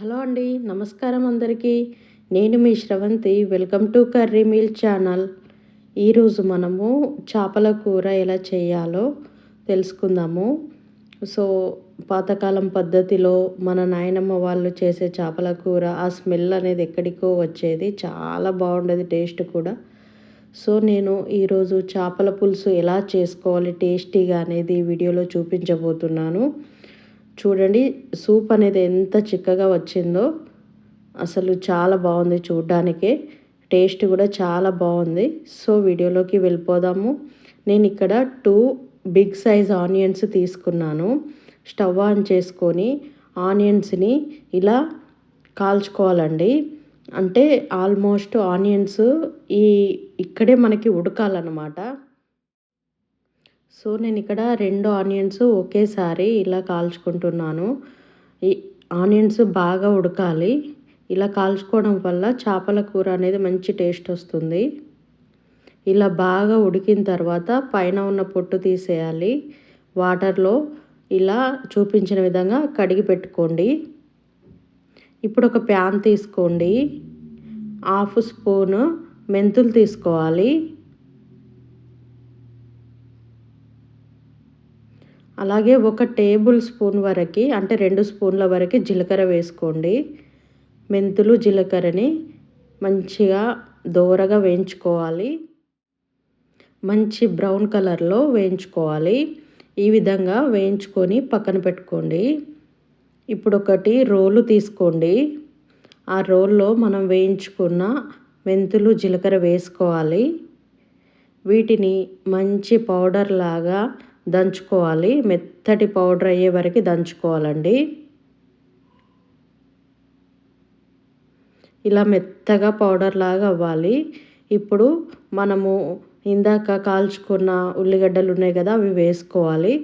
Hello అండి నమస్కారం అందరికీ. నేను మీ Sravanthi welcome to curry meal channel. ఈరోజు మనము చేపల కూర ఎలా చేయాలో తెలుసుకుందాము. సో పాతకాలం పద్ధతిలో మన నాయనమ్మ వాళ్ళు చేసే చేపల కూర ఆ స్మెల్ అనేది ఎక్కడికో వచ్చేది. చాలా బాగుండేది టేస్ట్ కూడా. సో నేను ఈరోజు చేపల పులుసు ఎలా చేసుకోవాలి టేస్టీగా అనేది వీడియోలో చూపించబోతున్నాను. చూడండి సూప్ అనేది ఎంత చిక్కగా వచ్చిందో. అసలు చాలా బాగుంది చూడ్డానికే. టేస్ట్ కూడా చాలా బాగుంది. సో వీడియోలోకి వెళ్ళిపోదాము. నేను ఇక్కడ టూ బిగ్ సైజ్ ఆనియన్స్ తీసుకున్నాను. స్టవ్ ఆన్ చేసుకొని ఆనియన్స్ని ఇలా కాల్చుకోవాలండి. అంటే ఆల్మోస్ట్ ఆనియన్స్ ఈ ఇక్కడే మనకి ఉడకాలన్నమాట. సో నేను ఇక్కడ రెండు ఆనియన్స్ ఒకేసారి ఇలా కాల్చుకుంటున్నాను. ఈ ఆనియన్స్ బాగా ఉడకాలి. ఇలా కాల్చుకోవడం వల్ల చేపల కూర అనేది మంచి టేస్ట్ వస్తుంది. ఇలా బాగా ఉడికిన తర్వాత పైన ఉన్న పొట్టు తీసేయాలి. వాటర్లో ఇలా చూపించిన విధంగా కడిగి పెట్టుకోండి. ఇప్పుడు ఒక ప్యాన్ తీసుకోండి. హాఫ్ స్పూను మెంతులు తీసుకోవాలి. అలాగే ఒక టేబుల్ స్పూన్ వరకు అంటే రెండు స్పూన్ల వరకు జీలకర్ర వేసుకోండి. మెంతులు జీలకర్రని మంచిగా దోరగా వేయించుకోవాలి. మంచి బ్రౌన్ కలర్లో వేయించుకోవాలి. ఈ విధంగా వేయించుకొని పక్కన పెట్టుకోండి. ఇప్పుడు ఒకటి రోలు తీసుకోండి. ఆ రోల్లో మనం వేయించుకున్న మెంతులు జీలకర్ర వేసుకోవాలి. వీటిని మంచి పౌడర్ లాగా దంచుకోవాలి. మెత్తటి పౌడర్ అయ్యే వరకు దంచుకోవాలండి. ఇలా మెత్తగా పౌడర్ లాగా అవ్వాలి. ఇప్పుడు మనము ఇందాక కాల్చుకున్న ఉల్లిగడ్డలు ఉన్నాయి కదా అవి వేసుకోవాలి.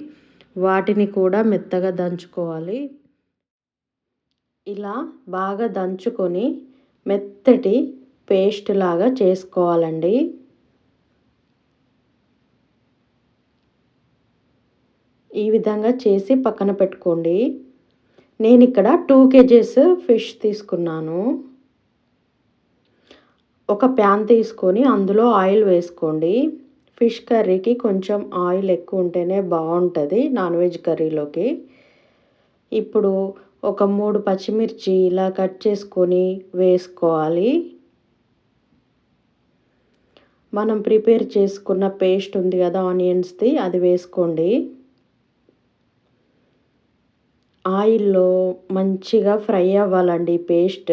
వాటిని కూడా మెత్తగా దంచుకోవాలి. ఇలా బాగా దంచుకొని మెత్తటి పేస్ట్ లాగా చేసుకోవాలండి. ఈ విధంగా చేసి పక్కన పెట్టుకోండి. నేను ఇక్కడ టూ కేజెస్ ఫిష్ తీసుకున్నాను. ఒక ప్యాన్ తీసుకొని అందులో ఆయిల్ వేసుకోండి. ఫిష్ కర్రీకి కొంచెం ఆయిల్ ఎక్కువ ఉంటేనే బాగుంటుంది నాన్ వెజ్ కర్రీలోకి ఇప్పుడు ఒక మూడు పచ్చిమిర్చి ఇలా కట్ చేసుకొని వేసుకోవాలి. మనం ప్రిపేర్ చేసుకున్న పేస్ట్ ఉంది కదా ఆనియన్స్ది అది వేసుకోండి. ఆయిల్లో మంచిగా ఫ్రై అవ్వాలండి పేస్ట్.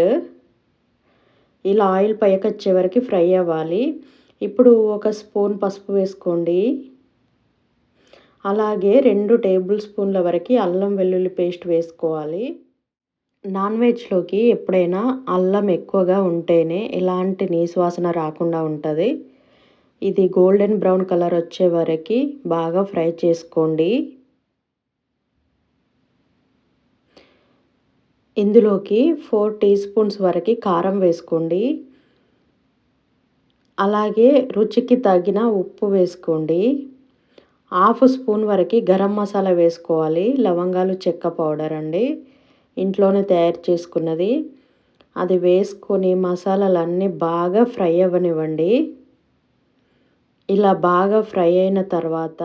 ఇలా ఆయిల్ పైకి వచ్చే వరకు ఫ్రై అవ్వాలి. ఇప్పుడు ఒక స్పూన్ పసుపు వేసుకోండి. అలాగే రెండు టేబుల్ స్పూన్ల వరకు అల్లం వెల్లుల్లి పేస్ట్ వేసుకోవాలి. నాన్ వెజ్లోకి ఎప్పుడైనా అల్లం ఎక్కువగా ఉంటేనే ఎలాంటి నీసువాసన రాకుండా ఉంటుంది. ఇది గోల్డెన్ బ్రౌన్ కలర్ వచ్చే వరకు బాగా ఫ్రై చేసుకోండి. ఇందులోకి ఫోర్ టీ స్పూన్స్ వరకు కారం వేసుకోండి. అలాగే రుచికి తగిన ఉప్పు వేసుకోండి. హాఫ్ స్పూన్ వరకు గరం మసాలా వేసుకోవాలి. లవంగాలు చెక్క పౌడర్ అండి. ఇంట్లోనే తయారు చేసుకున్నది. అది వేసుకొని మసాలాలన్నీ బాగా ఫ్రై అవ్వనివ్వండి. ఇలా బాగా ఫ్రై అయిన తర్వాత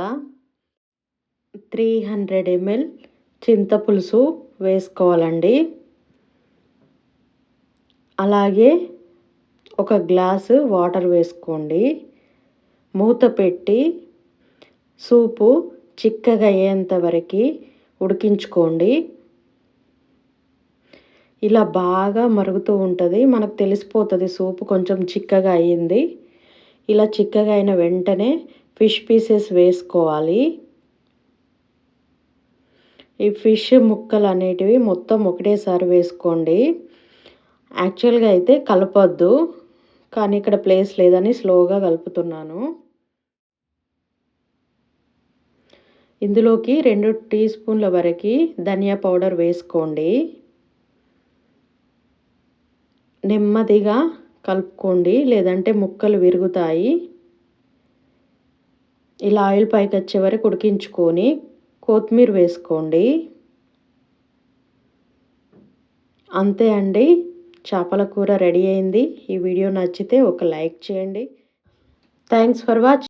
త్రీ హండ్రెడ్ ఎంఎల్ చింతపులుసు వేసుకోవాలండి. అలాగే ఒక గ్లాసు వాటర్ వేసుకోండి. మూత పెట్టి సూపు చిక్కగా అయ్యేంత వరకు ఉడికించుకోండి. ఇలా బాగా మరుగుతూ ఉంటుంది. మనకు తెలిసిపోతుంది సూపు కొంచెం చిక్కగా అయ్యింది. ఇలా చిక్కగా అయిన వెంటనే ఫిష్ పీసెస్ వేసుకోవాలి. ఈ ఫిష్ ముక్కలు అనేటివి మొత్తం ఒకటేసారి వేసుకోండి. యాక్చువల్గా అయితే కలపొద్దు కానీ ఇక్కడ ప్లేస్ లేదని స్లోగా కలుపుతున్నాను. ఇందులోకి రెండు టీ స్పూన్ల వరకు ధనియా పౌడర్ వేసుకోండి. నెమ్మదిగా కలుపుకోండి లేదంటే ముక్కలు విరుగుతాయి. ఇలా ఆయిల్ పైకి వచ్చే వరకు ఉడికించుకొని కొత్తిమీర వేసుకోండి. అంతే అండి. చేపల కూర రెడీ అయింది. ఈ వీడియో నచ్చితే ఒక లైక్ చేయండి. Thanks for watch